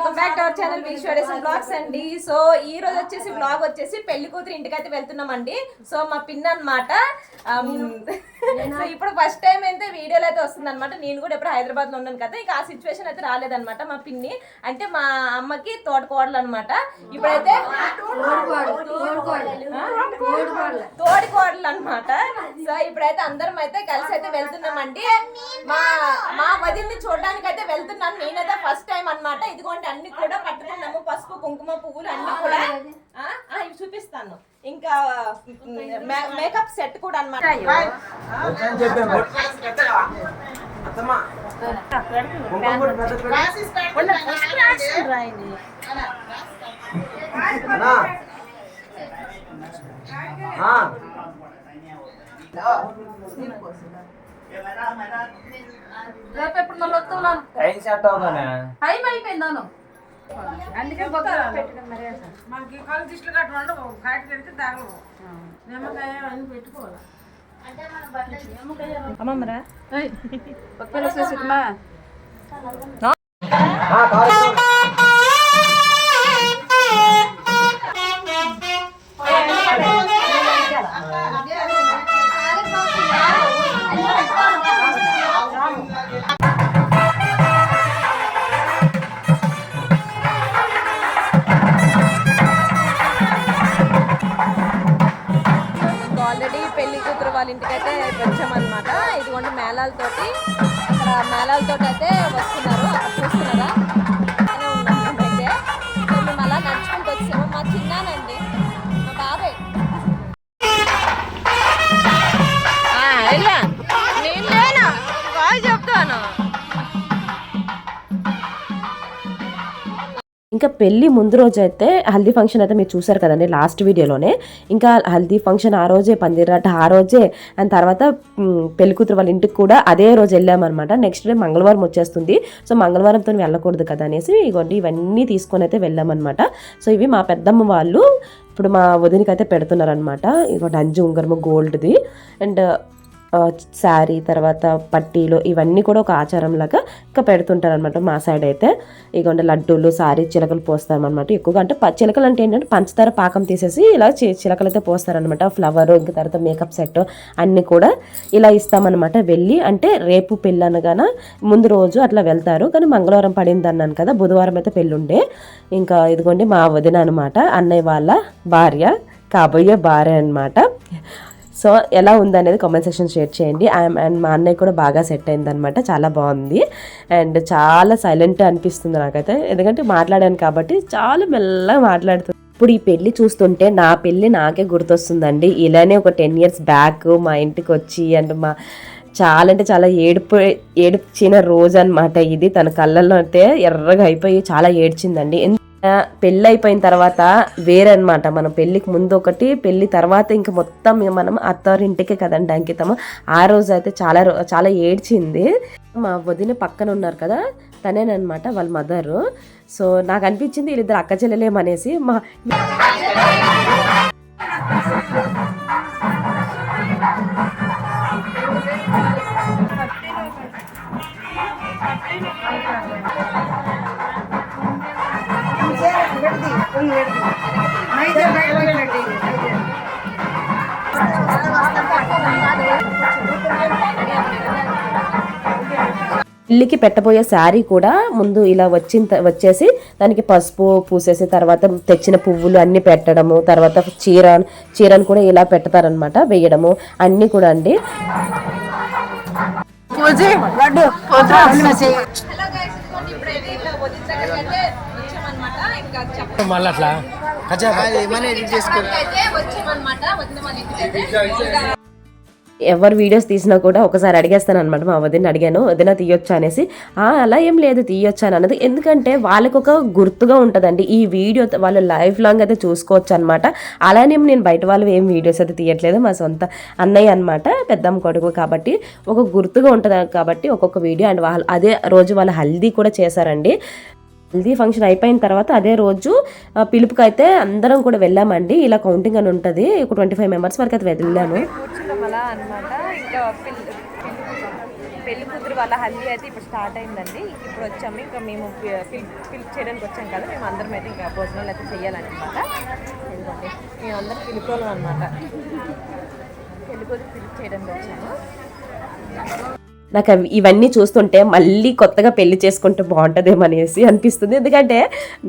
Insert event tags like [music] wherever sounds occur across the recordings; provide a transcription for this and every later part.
Welcome back to our channel విశ్వడేషన్ blogs అండి so ఈ రోజు వచ్చేసి బ్లాగ్ వచ్చేసి పెళ్ళి కూతురు ఇంటికి అయితే వెళ్తున్నామండి. సో మా పిన్ అన్నమాట. [laughs] సో ఇప్పుడు ఫస్ట్ టైం అయితే వీడియోలో అయితే వస్తుంది అనమాట నేను కూడా ఎప్పుడు హైదరాబాద్లో ఉన్నాను కదా ఇక ఆ సిచ్యువేషన్ అయితే రాలేదన్నమాట మా పిన్ని. అంటే మా అమ్మకి తోటకోడలు అనమాట ఇప్పుడైతే తోడి కోడలు అనమాట సో ఇప్పుడైతే అందరం అయితే కలిసి అయితే వెళ్తున్నామండి. మా మా వదిన్ని చూడడానికి అయితే వెళ్తున్నాను. నేనైతే ఫస్ట్ టైం అన్నమాట. ఇదిగోండి అన్ని కూడా పట్టుకున్నాము. పసుపు కుంకుమ పువ్వులు అన్ని కూడా. ఆ, ఆ, ఇవి చూపిస్తాను. ఇంకా మే- మేకప్ సెట్ కూడా అనమాట అయిపోయిందాను అందుకే మనకి కళ్ళు దిష్టిలు కట్ట ఉండవు కాటి పెడితే తాగవు నిమ్మకాయ అన్ని పెట్టుకోవాలి? పక్కన వచ్చేసిమా మేళాలతో అయితే వస్తున్నారు? చూస్తున్నారా ఇంకా పెళ్ళి ముందు రోజు అయితే హల్దీ ఫంక్షన్ అయితే మీరు చూసారు కదండి లాస్ట్ వీడియోలోనే. ఇంకా హల్దీ ఫంక్షన్ ఆ రోజే పందిరాట ఆ రోజే. అండ్ తర్వాత పెళ్ళి కూతురు వాళ్ళ ఇంటికి కూడా అదే రోజు వెళ్ళామన్నమాట. నెక్స్ట్ డే మంగళవారం వచ్చేస్తుంది. సో మంగళవారంతో వెళ్ళకూడదు కదా అనేసి ఇగోండి ఇవన్నీ తీసుకొని అయితే వెళ్ళామన్నమాట. సో ఇవి మా పెద్దమ్మ వాళ్ళు ఇప్పుడు మా వదినకి అయితే పెడుతున్నారనమాట ఇగోండి అంజు ఉంగరము గోల్డ్ది. అండ్ శారీ తర్వాత పట్టీలు ఇవన్నీ కూడా ఒక ఆచారం లాగా ఇంకా పెడుతుంటారు అనమాట మా సైడ్ అయితే. ఇగోండి లడ్డూలు సారీ చిలకలు పోస్తారనమాట ఎక్కువగా. అంటే ప- చిలకలు అంటే ఏంటంటే పంచదార పాకం తీసేసి ఇలా చి- చిలకలు అయితే పోస్తారనమాట ఫ్లవర్ ఇంకా తర్వాత మేకప్ సెట్ అన్నీ కూడా ఇలా ఇస్తామన్నమాట. వెళ్ళి అంటే రేపు పెళ్ళి అనగాన ముందు రోజు అట్లా వెళ్తారు. కానీ మంగళవారం పడింది అన్నాను కదా బుధవారం అయితే పెళ్ళి ఉండే ఇంకా ఇదిగోండి మా వదిన అనమాట అన్నయ్య వాళ్ళ భార్య కాబోయే భార్య అనమాట సో ఎలా ఉందనేది కామెంట్ సెక్షన్ షేర్ చేయండి. ఐఎమ్ అండ్ మా అన్నయ్య కూడా బాగా సెట్ అయిందనమాట చాలా బాగుంది. అండ్ చాలా సైలెంట్ అనిపిస్తుంది నాకైతే. ఎందుకంటే మాట్లాడాను కాబట్టి చాలా మెల్లగా మాట్లాడుతుంది ఇప్పుడు ఈ పెళ్ళి చూస్తుంటే నా పెళ్ళి నాకే గుర్తొస్తుందండి. ఇలానే ఒక టెన్ ఇయర్స్ బ్యాక్ మా ఇంటికి వచ్చి అండ్ మా చాలా అంటే చాలా ఏడుపు ఏడ్చిన రోజు అనమాట ఇది. తన కళ్ళల్లో అయితే ఎర్రగా అయిపోయి చాలా ఏడ్చిందండి. పెళ్ళి అయిపోయిన తర్వాత వేరే అనమాట మనం పెళ్ళికి ముందు ఒకటి పెళ్ళి తర్వాత ఇంక మొత్తం మనం అత్తవారింటికే కదండి అంకితము. ఆ రోజు అయితే చాలా రో- చాలా ఏడ్చింది. మా వదిన పక్కన ఉన్నారు కదా తనేనమాట వాళ్ళ మదరు. సో నాకు అనిపించింది వీళ్ళిద్దరు అక్క చెల్లెలేమనేసి మా పెళ్ళికి పెట్టబోయే శారీ కూడా ముందు ఇలా వచ్చిన వచ్చేసి దానికి పసుపు పూసేసి తర్వాత తెచ్చిన పువ్వులు అన్ని పెట్టడము తర్వాత చీర చీరను కూడా ఇలా పెడతారనమాట వేయడము అన్ని కూడా అండి. మళ్ళీ అట్లా? వచ్చామన్నమాట ఎవరు వీడియోస్ తీసినా కూడా ఒకసారి అడిగేస్తాను అనమాట మా వదిన అడిగాను వదిన తీయొచ్చా? అనేసి అలా ఏం లేదు తీయొచ్చా? అన్నది. ఎందుకంటే వాళ్ళకు ఒక గుర్తుగా ఉంటుందండి. ఈ వీడియో వాళ్ళు లైఫ్ లాంగ్ అయితే చూసుకోవచ్చు అనమాట అలానే నేను బయట వాళ్ళు ఏం వీడియోస్ అయితే తీయట్లేదు. మా సొంత అన్నయ్య అనమాట పెద్దమ్మ కొడుకు కాబట్టి ఒక గుర్తుగా ఉంటుంది. కాబట్టి ఒక్కొక్క వీడియో అండ్ వాళ్ళు అదే రోజు వాళ్ళు హల్దీ కూడా చేశారండి. హల్దీ ఫంక్షన్ అయిపోయిన తర్వాత అదే రోజు పిలుపుకైతే అందరం కూడా వెళ్ళామండి. ఇలా కౌంటింగ్ అని ఉంటుంది. ఒక ట్వంటీ ఫైవ్ మెంబర్స్ వరకు అయితే వెళ్ళాము అలా అనమాట ఇంకా పెళ్ళి పెళ్ళి కూతురు వాళ్ళ హల్దీ అయితే ఇప్పుడు స్టార్ట్ అయిందండి. ఇప్పుడు వచ్చాము. ఇంకా మేము పిలుపు చేయడానికి వచ్చాం కదా. మేము అందరం అయితే ఇంకా భోజనాలు అయితే చేయాలన్నమాట. ఎందుకంటే మేము అందరం పిలుపుకోవాలి అనమాట పెళ్ళికొచ్చి పిలుపు చేయడానికి వచ్చాము. నాకు అవి ఇవన్నీ చూస్తుంటే మళ్ళీ కొత్తగా పెళ్ళి చేసుకుంటే బాగుంటుందేమో అనేసి అనిపిస్తుంది. ఎందుకంటే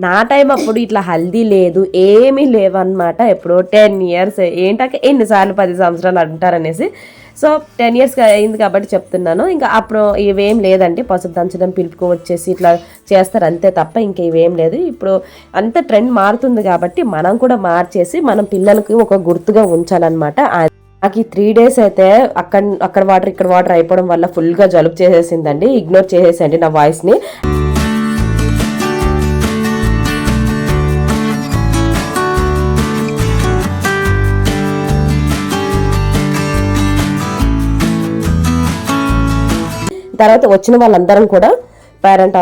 నా టైం అప్పుడు ఇట్లా హల్దీ లేదు ఏమీ లేవన్నమాట ఎప్పుడో టెన్ ఇయర్స్ ఏంటంటే ఎన్నిసార్లు పది సంవత్సరాలు అంటారనేసి. సో టెన్ ఇయర్స్ అయింది కాబట్టి చెప్తున్నాను. ఇంకా అప్పుడు ఇవేం లేదండి. పసుపు దంచడం పిలుపుకు వచ్చేసి ఇట్లా చేస్తారు అంతే తప్ప ఇంకా ఇవేం లేదు. ఇప్పుడు అంత ట్రెండ్ మారుతుంది కాబట్టి మనం కూడా మార్చేసి మనం పిల్లలకి ఒక గుర్తుగా ఉంచాలన్నమాట. నాకు ఈ త్రీ డేస్ అయితే అక్కడ అక్కడ వాటర్ ఇక్కడ వాటర్ అయిపోవడం వల్ల ఫుల్గా జలుబు చేసేసిందండి. ఇగ్నోర్ చేసేసండి నా వాయిస్ని తర్వాత వచ్చిన వాళ్ళందరం కూడా పేరెంట్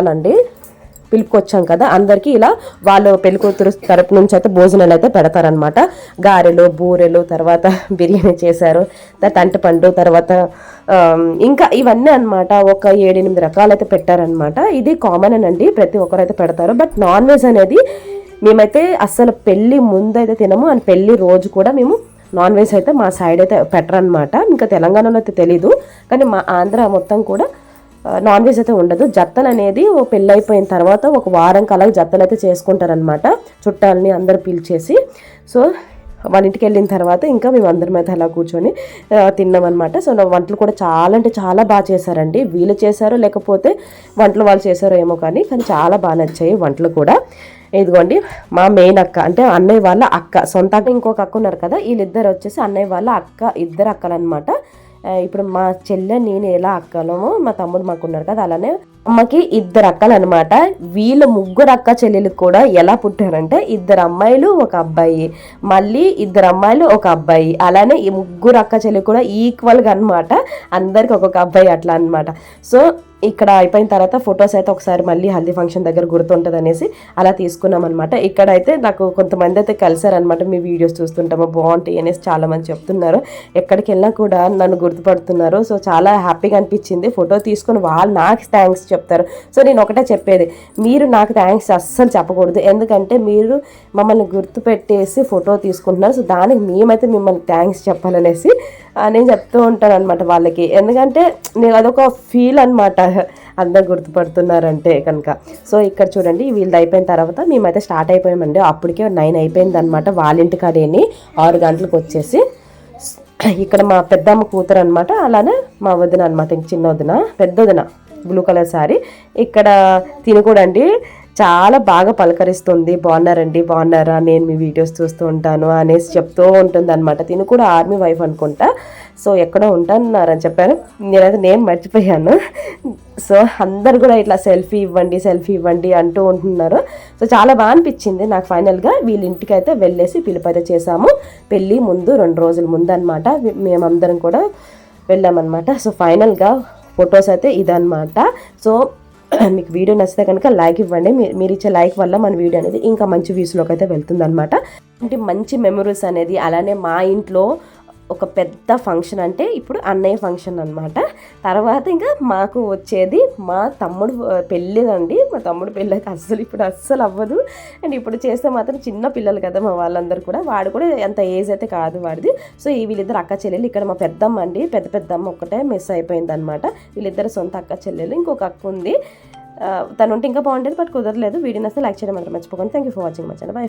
పిలుపుకొచ్చాం కదా అందరికీ ఇలా వాళ్ళు పెళ్ళికూతురు తరపు నుంచి అయితే భోజనాలు అయితే పెడతారనమాట గారెలు బూరెలు తర్వాత [laughs] బిర్యానీ చేశారు తర్వాత అంటపండు తర్వాత ఇంకా ఇవన్నీ అనమాట ఒక ఏడెనిమిది రకాలు అయితే పెట్టారనమాట ఇది కామన్ అండి ప్రతి ఒక్కరు అయితే పెడతారు. బట్ నాన్ వెజ్ అనేది మేమైతే అస్సలు పెళ్ళి ముందు అయితే తినము అండ్ పెళ్ళి రోజు కూడా మేము నాన్ వెజ్ అయితే మా సైడ్ అయితే పెట్టరనమాట ఇంకా తెలంగాణలో అయితే తెలీదు కానీ మా ఆంధ్ర మొత్తం కూడా నాన్ వెజ్ అయితే ఉండదు. జత్తలు అనేది పెళ్ళైపోయిన తర్వాత ఒక వారం కలగా జత్తలు అయితే చేసుకుంటారనమాట చుట్టాలని అందరు పిలిచేసి. సో వాళ్ళ ఇంటికి వెళ్ళిన తర్వాత ఇంకా మేము అందరం అయితే అలా కూర్చొని తిన్నామన్నమాట. సో నా వంటలు కూడా చాలా అంటే చాలా బాగా చేశారండి. వీళ్ళు చేశారో లేకపోతే వంటలు వాళ్ళు చేశారో ఏమో కానీ కానీ చాలా బాగా నచ్చాయి వంటలు కూడా. ఇదిగోండి మా మెయిన్ అక్క అంటే అన్నయ్య వాళ్ళ అక్క సొంత అక్క ఇంకొక అక్క ఉన్నారు కదా వీళ్ళిద్దరు వచ్చేసి అన్నయ్య వాళ్ళ అక్క ఇద్దరు అక్కలు అనమాట ఇప్పుడు మా చెల్లె నేను ఎలా అక్కలమో మా తమ్ముడు మాకు ఉన్నారు కదా అలానే అమ్మకి ఇద్దరు అక్కలు అనమాట వీళ్ళ ముగ్గురు అక్క చెల్లెలకు కూడా ఎలా పుట్టారంటే ఇద్దరు అమ్మాయిలు ఒక అబ్బాయి. మళ్ళీ ఇద్దరు అమ్మాయిలు ఒక అబ్బాయి. అలానే ఈ ముగ్గురు అక్క చెల్లెలు కూడా ఈక్వల్గా అనమాట అందరికి ఒక్కొక్క అబ్బాయి అట్లా అనమాట సో ఇక్కడ అయిపోయిన తర్వాత ఫొటోస్ అయితే ఒకసారి మళ్ళీ హల్దీ ఫంక్షన్ దగ్గర గుర్తుంటుంది అనేసి అలా తీసుకున్నాం అనమాట ఇక్కడ అయితే నాకు కొంతమంది అయితే కలిసారనమాట మీ వీడియోస్ చూస్తుంటామో బాగుంటాయి అనేసి చాలామంది చెప్తున్నారు. ఎక్కడికి వెళ్ళినా కూడా నన్ను గుర్తుపడుతున్నారు. సో చాలా హ్యాపీగా అనిపించింది. ఫోటో తీసుకుని వాళ్ళు నాకు థ్యాంక్స్ చెప్తారు. సో నేను ఒకటే చెప్పేది. మీరు నాకు థ్యాంక్స్ అస్సలు చెప్పకూడదు. ఎందుకంటే మీరు మమ్మల్ని గుర్తుపెట్టేసి ఫోటో తీసుకుంటున్నారు. సో దానికి మేమైతే మిమ్మల్ని థ్యాంక్స్ చెప్పాలనేసి అని చెప్తూ ఉంటాను అనమాట వాళ్ళకి. ఎందుకంటే నేను అదొక ఫీల్ అనమాట అందరు గుర్తుపడుతున్నారంటే కనుక. సో ఇక్కడ చూడండి వీళ్ళది అయిపోయిన తర్వాత మేమైతే స్టార్ట్ అయిపోయామండి. అప్పటికే నైన్ అయిపోయింది అనమాట వాళ్ళ ఇంటికాడేని ఆరు గంటలకు వచ్చేసి. ఇక్కడ మా పెద్దమ్మ కూతురు అనమాట అలానే మా వదిన అనమాట ఇంక చిన్న వదిన పెద్ద వదిన బ్లూ కలర్ శారీ ఇక్కడ తినకూడండి. చాలా బాగా పలకరిస్తుంది. బాగున్నారండి బాగున్నారా? నేను మీ వీడియోస్ చూస్తూ ఉంటాను అనేసి చెప్తూ ఉంటుంది అనమాట తిను కూడా ఆర్మీ వైఫ్ అనుకుంటా. సో ఎక్కడో ఉంటానన్నారని చెప్పారు నేనైతే నేను మర్చిపోయాను. సో అందరు కూడా ఇట్లా సెల్ఫీ ఇవ్వండి సెల్ఫీ ఇవ్వండి అంటూ ఉంటున్నారు. సో చాలా బాగా అనిపించింది నాకు ఫైనల్గా. వీళ్ళ ఇంటికి అయితే వెళ్ళేసి పిలుపైతే చేసాము పెళ్ళి ముందు రెండు రోజుల ముందు అనమాట మేమందరం కూడా వెళ్ళామన్నమాట. సో ఫైనల్గా ఫొటోస్ అయితే ఇదన్నమాట. సో [clears throat] మీకు వీడియో నచ్చితే కనుక లైక్ ఇవ్వండి. మీ- మీరు ఇచ్చే లైక్ వల్ల మన వీడియో అనేది ఇంకా మంచి వ్యూస్లోకి అయితే వెళ్తుంది అనమాట అంటే మంచి మెమరీస్ అనేది అలానే మా ఇంట్లో ఒక పెద్ద ఫంక్షన్ అంటే ఇప్పుడు అన్నయ్య ఫంక్షన్ అనమాట తర్వాత ఇంకా మాకు వచ్చేది మా తమ్ముడు పెళ్ళిదండి. మా తమ్ముడు పెళ్ళి అస్సలు ఇప్పుడు అస్సలు అవ్వదు. అండ్ ఇప్పుడు చేస్తే మాత్రం చిన్న పిల్లలు కదా మా వాళ్ళందరూ కూడా. వాడు కూడా అంత ఏజ్ అయితే కాదు వాడిది. సో ఈ వీళ్ళిద్దరు అక్క చెల్లెలు ఇక్కడ మా పెద్దమ్మ అండి. పెద్ద పెద్దమ్మ ఒక్కటే మిస్ అయిపోయింది అనమాట వీళ్ళిద్దరు సొంత అక్క చెల్లెలు ఇంకొక అక్క ఉంది. తను ఉంటే ఇంకా బాగుండేది బట్ కుదరలేదు. వీడియో అసలు లైక్ చేయడం మాత్రం మర్చిపోకండి. థ్యాంక్ యూ ఫర్ వాచింగ్ మచ్చాను బాయ్